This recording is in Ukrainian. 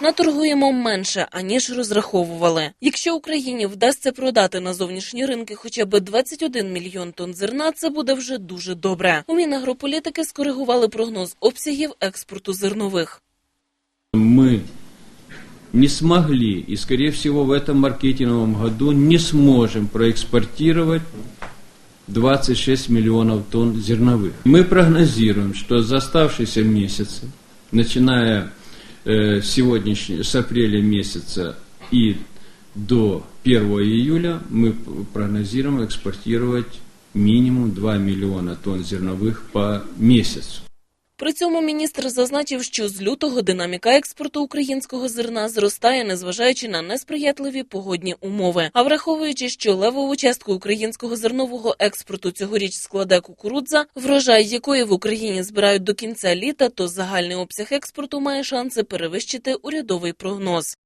Наторгуємо менше, аніж розраховували. Якщо Україні вдасться продати на зовнішні ринки хоча б 21 мільйон тонн зерна, це буде вже дуже добре. У Мінагрополітики скоригували прогноз обсягів експорту зернових. мы не смогли и, скорее всего, в этом маркетинговом году не сможем проэкспортировать 26 миллионов тонн зерновых. Мы прогнозируем, что за оставшиеся месяцы, начиная э, с сегодняшнего, с апреля месяца и до 1 июля, мы прогнозируем экспортировать минимум 2 миллиона тонн зерновых по месяцу. При цьому міністр зазначив, що з лютого динаміка експорту українського зерна зростає, незважаючи на несприятливі погодні умови. А враховуючи, що левову частку українського зернового експорту цьогоріч складе кукурудза, врожай якої в Україні збирають до кінця літа, то загальний обсяг експорту має шанси перевищити урядовий прогноз.